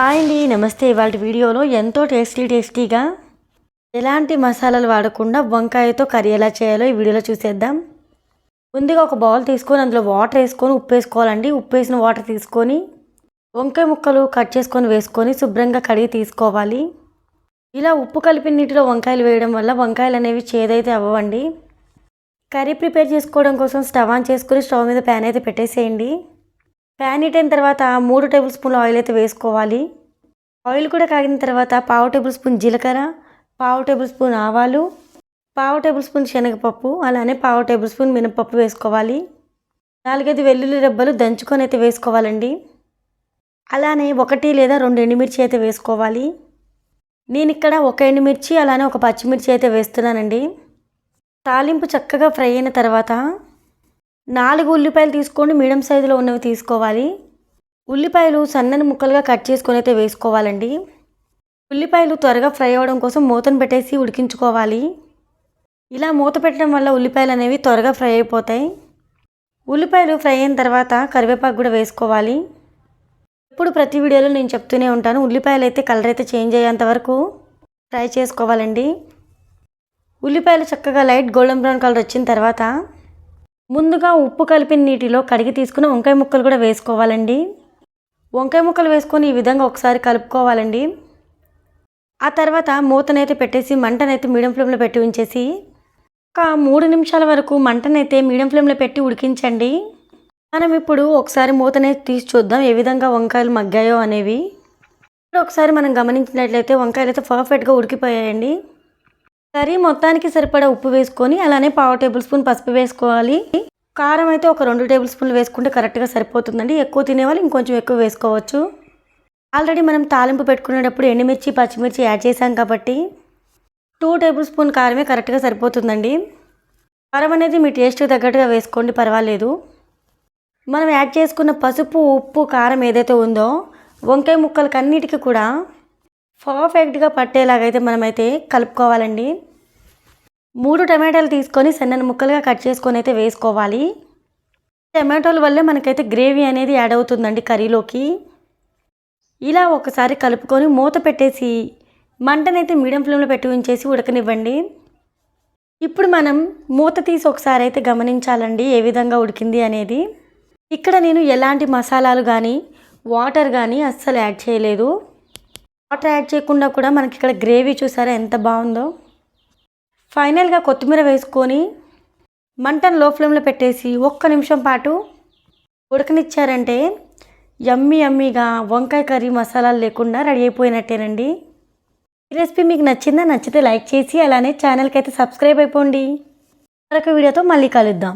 Hi అండి నమస్తే. ఇవాళ వీడియోలో ఎంతో టేస్టీ టేస్టీగా ఎలాంటి మసాలాలు వాడకుండా వంకాయతో కర్రీ ఎలా చేయాలో ఈ వీడియోలో చూసేద్దాం. ముందుగా ఒక బౌల్ తీసుకొని అందులో వాటర్ వేసుకొని ఉప్పు వేసుకోవాలండి. ఉప్పు వేసిన వాటర్ తీసుకొని వంకాయ ముక్కలు కట్ చేసుకొని వేసుకొని శుభ్రంగా కడిగి తీసుకోవాలి. ఇలా ఉప్పు కలిపిన నీటిలో వంకాయలు వేయడం వల్ల వంకాయలు అనేవి చేదైతే అవ్వండి కర్రీ ప్రిపేర్ చేసుకోవడం కోసం స్టవ్ ఆన్ చేసుకుని స్టవ్ మీద ప్యాన్ అయితే పెట్టేసేయండి. ప్యాన్ హీట్ అయిన తర్వాత మూడు టేబుల్ స్పూన్ల ఆయిల్ అయితే వేసుకోవాలి. ఆయిల్ కూడా కాగిన తర్వాత పావు టేబుల్ స్పూన్ జీలకర్ర పావు టేబుల్ స్పూన్ ఆవాలు పావు టేబుల్ స్పూన్ శనగపప్పు అలానే పావు టేబుల్ స్పూన్ మినపప్పు వేసుకోవాలి. నాలుగైదు వెల్లుల్లి రెబ్బలు దంచుకొని అయితే వేసుకోవాలండి. అలానే ఒకటి లేదా రెండు ఎండుమిర్చి అయితే వేసుకోవాలి. నేను ఇక్కడ ఒక ఎండుమిర్చి అలానే ఒక పచ్చిమిర్చి అయితే వేస్తున్నానండి. తాలింపు చక్కగా ఫ్రై అయిన తర్వాత నాలుగు ఉల్లిపాయలు తీసుకోండి మీడియం సైజులో ఉన్నవి తీసుకోవాలి. ఉల్లిపాయలు సన్నని ముక్కలుగా కట్ చేసుకొని అయితే వేసుకోవాలండి. ఉల్లిపాయలు త్వరగా ఫ్రై అవ్వడం కోసం మూతను పెట్టేసి ఉడికించుకోవాలి. ఇలా మూత పెట్టడం వల్ల ఉల్లిపాయలు అనేవి త్వరగా ఫ్రై అయిపోతాయి. ఉల్లిపాయలు ఫ్రై అయిన తర్వాత కరివేపాకు కూడా వేసుకోవాలి. ఇప్పుడు ప్రతి వీడియోలో నేను చెప్తూనే ఉంటాను ఉల్లిపాయలు అయితే కలర్ అయితే చేంజ్ అయ్యేంత వరకు ఫ్రై చేసుకోవాలండి. ఉల్లిపాయలు చక్కగా లైట్ గోల్డెన్ బ్రౌన్ కలర్ వచ్చిన తర్వాత ముందుగా ఉప్పు కలిపిన నీటిలో కడిగి తీసుకుని వంకాయ ముక్కలు కూడా వేసుకోవాలండి. వంకాయ ముక్కలు వేసుకొని ఈ విధంగా ఒకసారి కలుపుకోవాలండి. ఆ తర్వాత మూతనైతే పెట్టేసి మంటనైతే మీడియం ఫ్లేమ్లో పెట్టి ఉంచేసి ఒక మూడు నిమిషాల వరకు మంటనైతే మీడియం ఫ్లేమ్లో పెట్టి ఉడికించండి. మనం ఇప్పుడు ఒకసారి మూతనైతే తీసి చూద్దాం ఏ విధంగా వంకాయలు మగ్గాయో అనేవి. ఇప్పుడు ఒకసారి మనం గమనించినట్లయితే వంకాయలు అయితే పర్ఫెక్ట్గా ఉడికిపోయాయండి. కర్రీ మొత్తానికి సరిపడా ఉప్పు వేసుకొని అలానే పావు టేబుల్ స్పూన్ పసుపు వేసుకోవాలి. కారం అయితే ఒక రెండు టేబుల్ స్పూన్లు వేసుకుంటే కరెక్ట్గా సరిపోతుందండి. ఎక్కువ తినేవాళ్ళు ఇంకొంచెం ఎక్కువ వేసుకోవచ్చు. ఆల్రెడీ మనం తాలింపు పెట్టుకునేటప్పుడు ఎండుమిర్చి పచ్చిమిర్చి యాడ్ చేసాం కాబట్టి టూ టేబుల్ స్పూన్ కారమే కరెక్ట్గా సరిపోతుందండి. కారం అనేది మీ టేస్ట్కి తగ్గట్టుగా వేసుకోండి పర్వాలేదు. మనం యాడ్ చేసుకున్న పసుపు ఉప్పు కారం ఏదైతే ఉందో వంకాయ ముక్కలకి అన్నిటికీ కూడా పర్ఫెక్ట్గా పట్టేలాగైతే మనమైతే కలుపుకోవాలండి. మూడు టమాటాలు తీసుకొని సన్నని ముక్కలుగా కట్ చేసుకొని అయితే వేసుకోవాలి. టమాటోల వల్లే మనకైతే గ్రేవీ అనేది యాడ్ అవుతుందండి కర్రీలోకి. ఇలా ఒకసారి కలుపుకొని మూత పెట్టేసి మంటనైతే మీడియం ఫ్లేమ్లో పెట్టి ఉంచేసి ఉడకనివ్వండి. ఇప్పుడు మనం మూత తీసి ఒకసారి అయితే గమనించాలండి ఏ విధంగా ఉడికింది అనేది. ఇక్కడ నేను ఎలాంటి మసాలాలు కానీ వాటర్ కానీ అస్సలు యాడ్ చేయలేదు. వాటర్ యాడ్ చేయకుండా కూడా మనకి ఇక్కడ గ్రేవీ చూసారా ఎంత బాగుందో. ఫైనల్గా కొత్తిమీర వేసుకొని మంటను లో ఫ్లేమ్లో పెట్టేసి ఒక్క నిమిషం పాటు ఉడకనిచ్చారంటే యమ్మీ యమ్మీగా వంకాయ కర్రీ మసాలాలు లేకుండా రెడీ అయిపోయినట్టేనండి. ఈ రెసిపీ మీకు నచ్చిందా నచ్చితే లైక్ చేసి అలానే ఛానల్కి అయితే సబ్స్క్రైబ్ అయిపోండి. మరొక వీడియోతో మళ్ళీ కలుద్దాం.